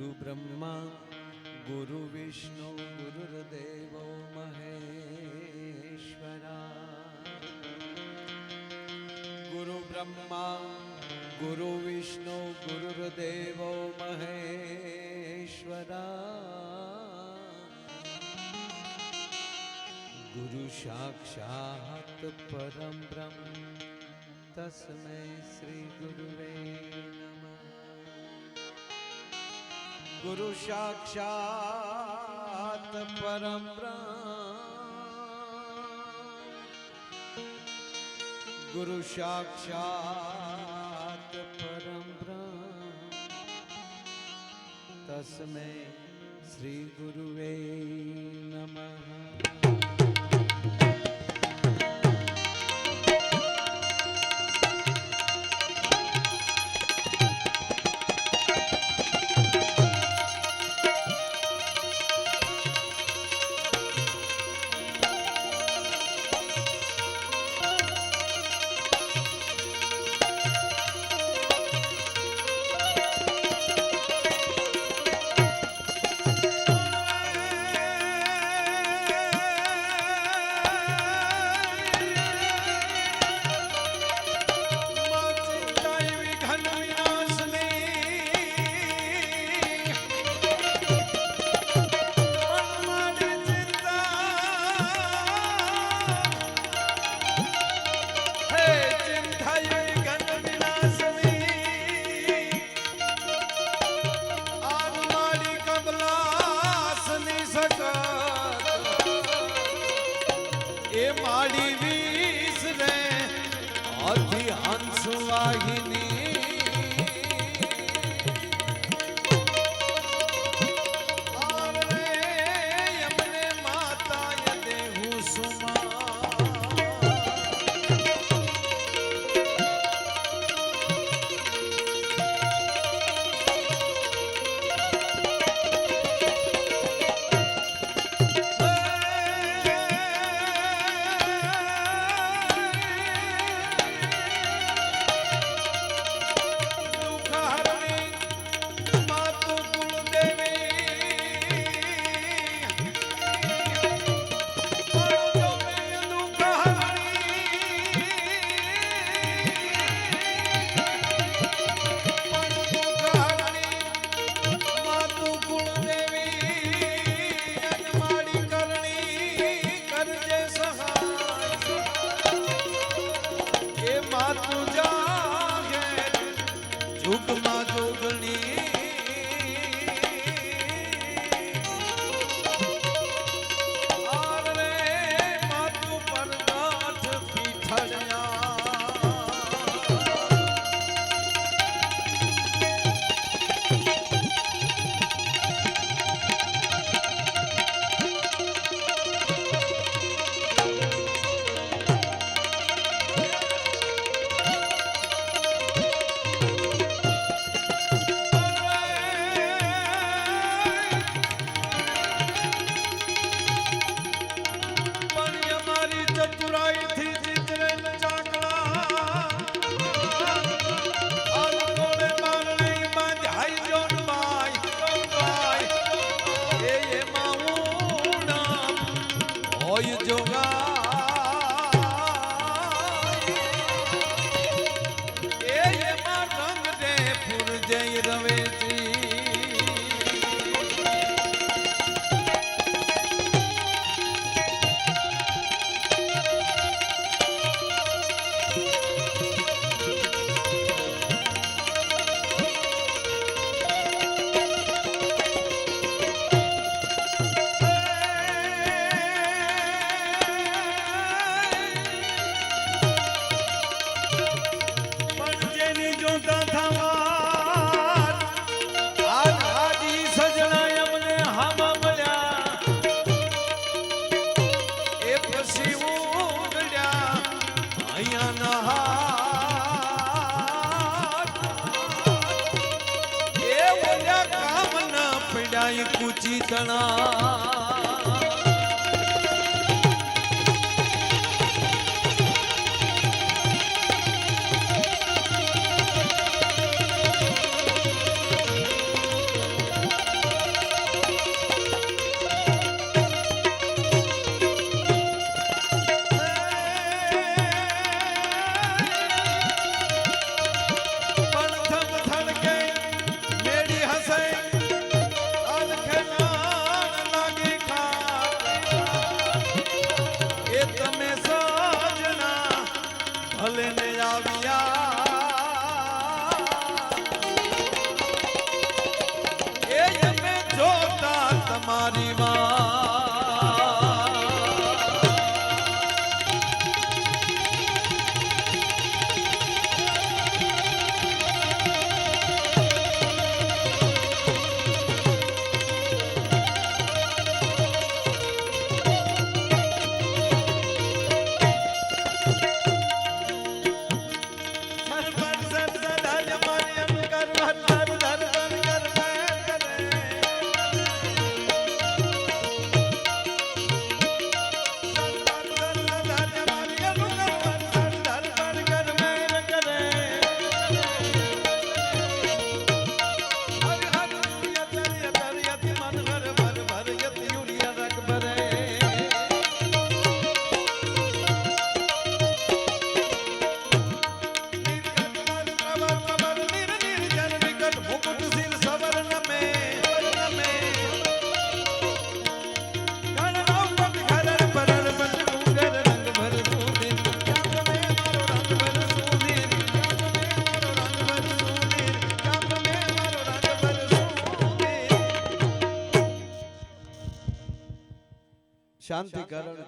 ગુરુ બ્રહ્મા ગુરુ વિષ્ણુ ગુરુદેવ મહેશ્વરા ગુરુ બ્રહ્મા ગુરુ વિષ્ણુ ગુરુદેવ મહેશ્વરા ગુરુ સાક્ષાત પરમ બ્રહ્મ તસ્મૈ શ્રી ગુરુવે ગુરુ સાક્ષાત પરમ ગુરુ સાક્ષાત પરમ તસ્મે શ્રી ગુરુવે નમઃ করেছে શરણા.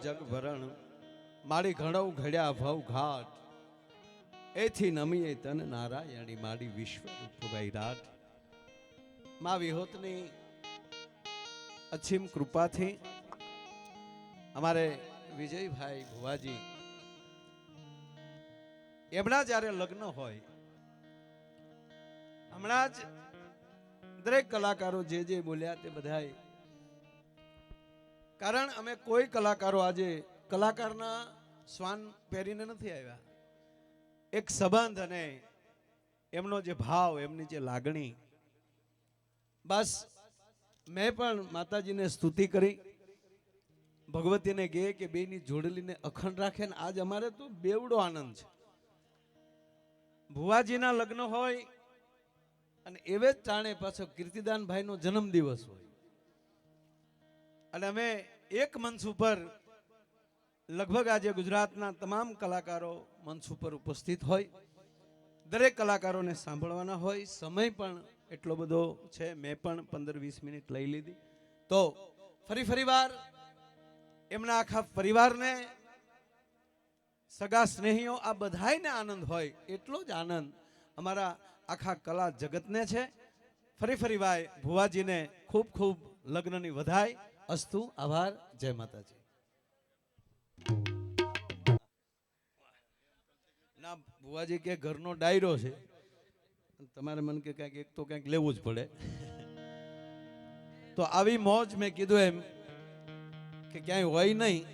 શાંતિ કરણ જગ ભરણ મારી ઘણવ ઘડ્યા ભવ ઘાટ. એથી નમીએ તન નારાયણી મારી વિશ્વ વૈરાટ. મા વિહોતની અછીમ કૃપાથી અમારે વિજયભાઈ ભુવાજી એમના જ્યારે લગ્ન હોય, હમણાં જ દરેક કલાકારો જે જે બોલ્યા તે બધાએ કારણ અમે કોઈ કલાકારો આજે કલાકારના શ્વાન પહેરીને નથી આવ્યા. એક સંબંધ અને એમનો જે ભાવ, એમની જે લાગણી. બસ, મેં પણ માતાજીને સ્તુતિ કરી. ભગવતીને કહે કે બેની જોડલીને અખંડ રાખે ને આજ અમારે તો બેવડો આનંદ છે. ભુવાજીના લગ્ન હોય અને એવે જ ટાણે પાછો કીર્તિદાનભાઈનો જન્મદિવસ હોય. અને અમે એક મંચ ઉપર લગભગ આજે ગુજરાતના તમામ કલાકારો મંચ ઉપર ઉપસ્થિત હોય. દરેક કલાકારોને સાંભળવાના હોય. સમય પણ એટલો બધો છે. મેં પણ પંદર વીસ મિનિટ લઈ લીધી. તો ફરી ફરી વાર એમના આખા પરિવારને, સગા સ્નેહીઓ, આ બધાયને આનંદ હોય એટલો જ આનંદ અમારા આખા કલા જગતને છે. ફરી ફરી ભાઈ ભુવાજીને ખૂબ ખૂબ લગ્નની વધાય અસ્તુ, આભાર, જય માતાજી. ના, ભુવાજી કે ઘરનો ડાયરો છે. તમારે મને કે કાંઈક એક તો કાંઈક લેવું જ પડે. તો આવી મોજ મેં કીધું એમ કે ક્યાંય હોય નહીં.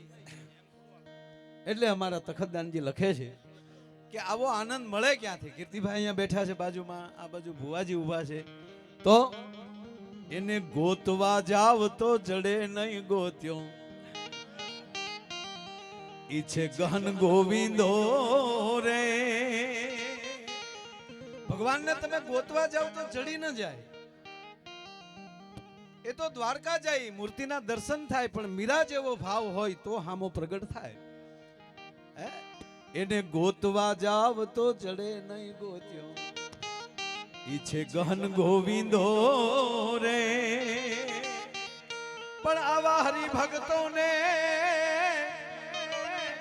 એટલે અમારા તખતદાનજી લખે છે કે આવો આનંદ મળે ક્યાંથી? કીર્તિભાઈ અહીંયા બેઠા છે બાજુમાં, આ બાજુ ભુવાજી ઊભા છે. તો એને ગોતવા જાવ તો જડે નહીં ગોત્યો. ઈ છે ગહન ગોવિંદો રે. ભગવાનને તમે ગોતવા જાવ તો જડી ન જાય. એ તો દ્વારકા જાય મૂર્તિના દર્શન થાય પણ મીરા જેવો ભાવ હોય તો હામો પ્રગટ થાય. એને ગોતવા જાવ તો જડે નહીં ગોત્યો. ઈ છે ગહન ગોવિંદો રે. પણ આવા હરિભક્તોને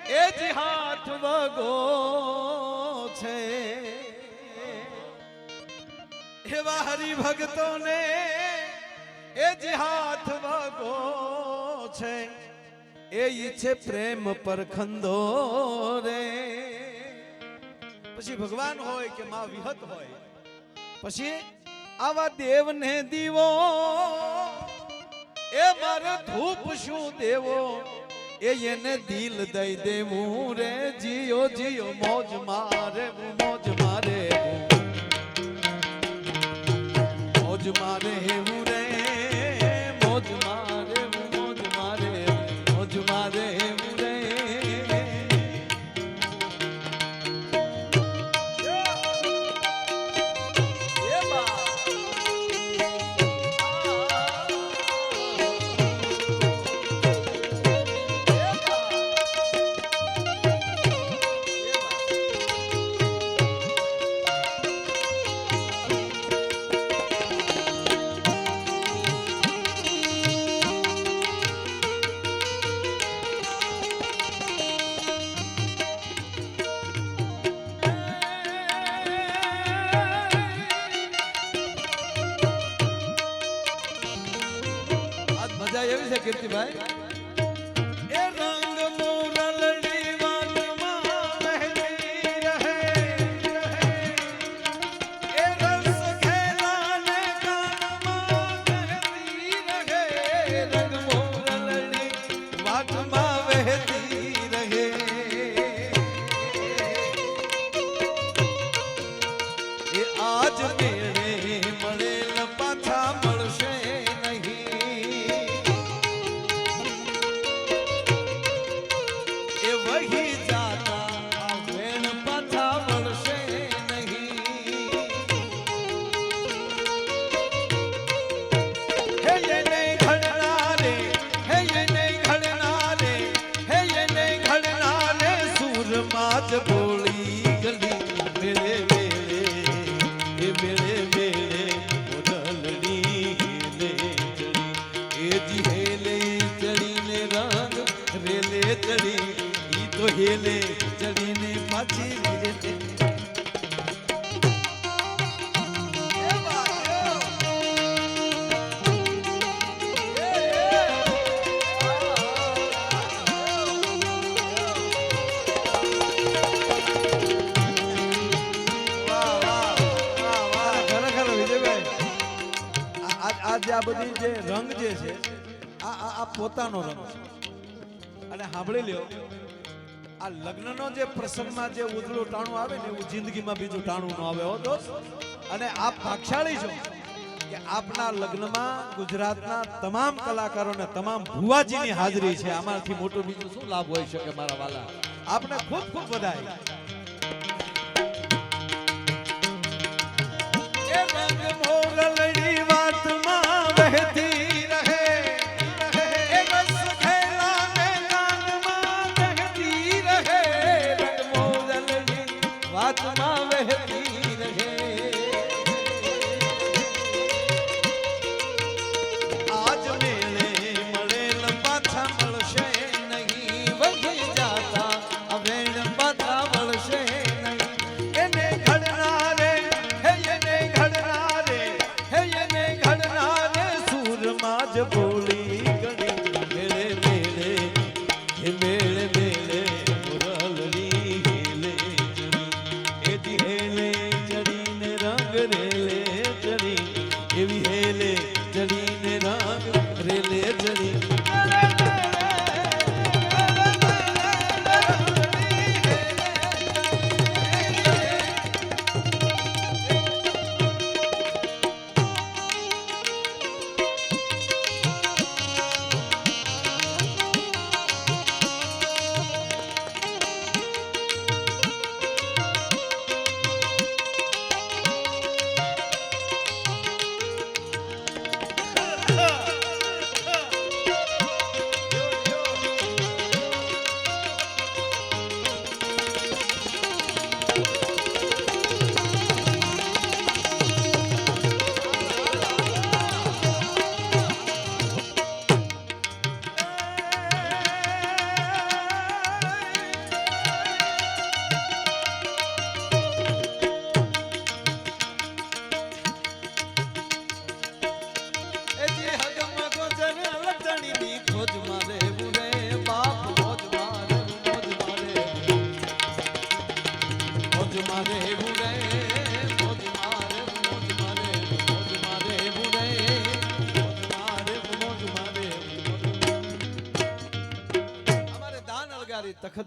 એ જ હાથ વગો છે. એવા હરિભક્તોને એ જ હાથ વગો છે. એ ઈચ્છે પ્રેમ પર ખંદો રે. પછી ભગવાન હોય કે માં વિહત હોય પછી આવા દેવને દીવો. એ મારે ધૂપ શું દેવો? એ એને દિલ દઈ દેવું રે. જીઓ જીઓ, મોજ મારે મોજ મારે મોજ મારે જે રંગ જે છે, આ આ પોતાનો રંગ છે. અને સાંભળી લ્યો, આ લગ્નનો જે પ્રસંગમાં જે ઉજળું ટાણું આવે ને એવું જિંદગીમાં બીજું ટાણું ન આવે હો દોસ્ત. અને આપ ભાગશાળી છો કે આપના લગ્નમાં ગુજરાતના તમામ કલાકારોને તમામ ભુવાજીની હાજરી છે. આમાંથી મોટું બીજું શું લાભ હોઈ શકે મારા વાલા? આપને ખૂબ ખૂબ વધાય રંગ વહેતી એવી હેલે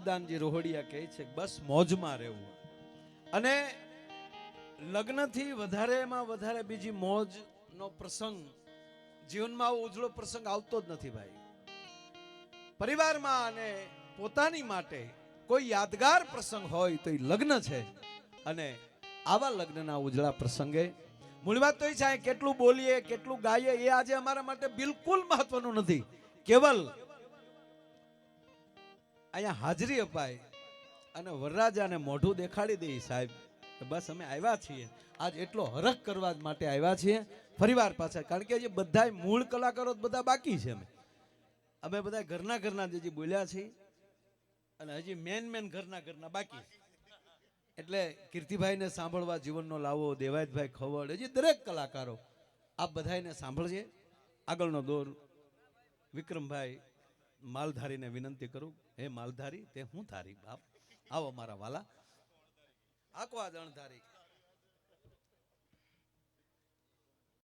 અલગારી રોહડિયા કહે છે બસ મોજમાં રહેવું. અને લગ્નથી વધારેમાં વધારે બીજી મોજનો પ્રસંગ, જીવનમાં આવો ઉજળો પ્રસંગ આવતો જ નથી ભાઈ. પરિવારમાં અને પોતાની માટે કોઈ યાદગાર પ્રસંગ હોય તો એ લગ્ન છે. અને આવા લગ્નના ઉજળા પ્રસંગે મૂળ વાત તો એ છે કેટલું બોલીએ, કેટલું ગાઈએ, એ આજે અમારા માટે બિલકુલ મહત્વનું નથી. કેવલ અહીંયા હાજરી અપાય અને વરરાજાને મોઢું દેખાડી દે સાહેબ. બસ અમે આવ્યા છીએ. આજ એટલો હરખ કરવા માટે આવ્યા છીએ. ફરીવાર પાછા, કારણ કે જે બધા મૂળ કલાકારો બધા બાકી છે અમે. અમે બધા ઘરના ઘરના જે બોલ્યા છીએ અને હજી મેન મેન ઘરના ઘરના બાકી. એટલે કીર્તિભાઈને સાંભળવા જીવનનો લાવો, દેવાયતભાઈ ખવડ, હજી દરેક કલાકારો આપ બધાને સાંભળજે. આગળનો દોર વિક્રમભાઈ માલધારીને વિનંતી કરું. હે માલધારી તે હું ધારી બાપ? આવો મારા વાલા. આકો આ દણધારી